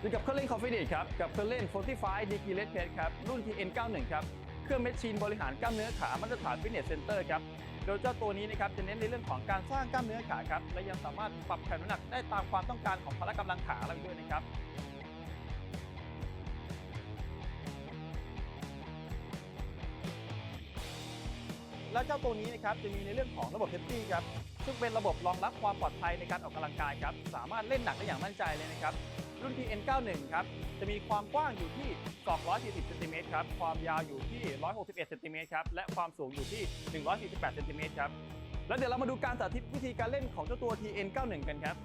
อยู่กับเครื่องเล่น Confidence ครับ กับเครื่องเล่น 45 Degree Red Pad ครับ รุ่น TN91 ครับ เครื่องแมชชีนบริหารกล้ามเนื้อขามาตรฐาน Fitness Center ครับ โดยเจ้าตัวนี้นะครับจะเน้นในเรื่องของการสร้างกล้ามเนื้อขาครับ และยังสามารถปรับแผ่นน้ำหนักได้ตามความต้องการของพละกำลังขาเราด้วยนะครับ แล้วเจ้าตัวนี้นะครับจะมีในเรื่องของระบบเซฟตี้ครับซึ่งเป็นระบบรองรับความปลอดภัยในการออกกำลังกายครับสามารถเล่นหนักได้อย่างมั่นใจเลยนะครับรุ่น TN91 ครับจะมีความกว้างอยู่ที่ 240เซนติเมตรครับความยาวอยู่ที่ 161เซนติเมตรครับและความสูงอยู่ที่ 148เซนติเมตรครับแล้วเดี๋ยวเรามาดูการสาธิตวิธีการเล่นของเจ้าตัว TN91 กันครับ